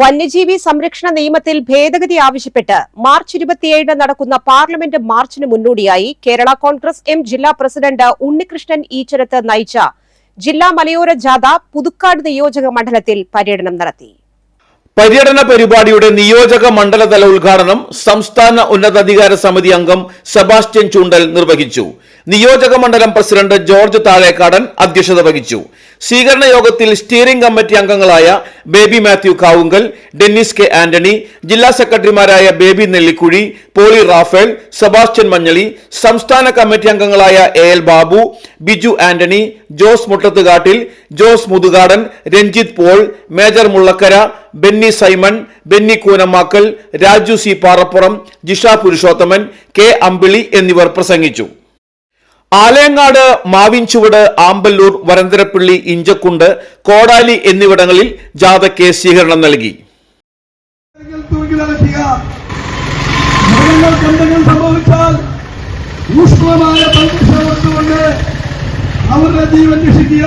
വന്യജീവി സംരക്ഷണ നിയമത്തിൽ ഭേദഗതി ആവശ്യപ്പെട്ട് മാർച്ച് ഇരുപത്തിയേഴിന് നടക്കുന്ന പാർലമെന്റ് മാർച്ചിന് മുന്നോടിയായി കേരള കോൺഗ്രസ് എം ജില്ലാ പ്രസിഡന്റ് ഉണ്ണികൃഷ്ണൻ ഈച്ചരത്ത് നയിച്ച ജില്ലാ മലയോര ജാഥ പുതുക്കാട് നിയോജക മണ്ഡലത്തിൽ പര്യടനം നടത്തി. പര്യടന പരിപാടിയുടെ നിയോജക മണ്ഡലതല ഉദ്ഘാടനം സംസ്ഥാന ഉന്നതാധികാര സമിതി അംഗം സെബാസ്റ്റ്യൻ ചൂണ്ടൽ നിർവഹിച്ചു. നിയോജക മണ്ഡലം പ്രസിഡന്റ് ജോർജ് താഴേക്കാടൻ അധ്യക്ഷത വഹിച്ചു. സ്വീകരണ യോഗത്തിൽ സ്റ്റിയറിംഗ് കമ്മിറ്റി അംഗങ്ങളായ ബേബി മാത്യു കാവുങ്കൽ ഡെന്നിസ് കെ ആന്റണി ജില്ലാ സെക്രട്ടറിമാരായ ബേബി നെല്ലിക്കുഴി പോളി റാഫേൽ സെബാസ്റ്റ്യൻ മഞ്ഞളി സംസ്ഥാന കമ്മിറ്റി അംഗങ്ങളായ A L Babu Biju Antony Jose Muttathukattil Jose Muthukadan Ranjith Paul major Mullakkara Benny Simon Benny Koonamakkal Raju C Parappuram Jisha Purushothaman K Ambili എന്നിവർ പ്രസംഗിച്ചു. ആലയങ്ങാട് മാവിൻചുവട് ആമ്പല്ലൂർ വരന്തരപ്പള്ളി ഇഞ്ചക്കുണ്ട് കോടാലി എന്നിവിടങ്ങളിൽ ജാഥയ്ക്ക് സ്വീകരണം നൽകി. അവരുടെ ജീവൻ രക്ഷിക്കുക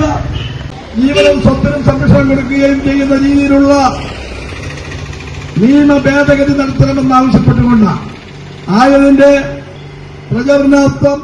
ജീവനും സ്വത്തിനും സംരക്ഷണം കൊടുക്കുകയും ചെയ്യുന്ന രീതിയിലുള്ള നിയമ ഭേദഗതി നടത്തണമെന്ന് ആവശ്യപ്പെട്ടുകൊണ്ട് ആയതിന്റെ പ്രചരണാർത്ഥം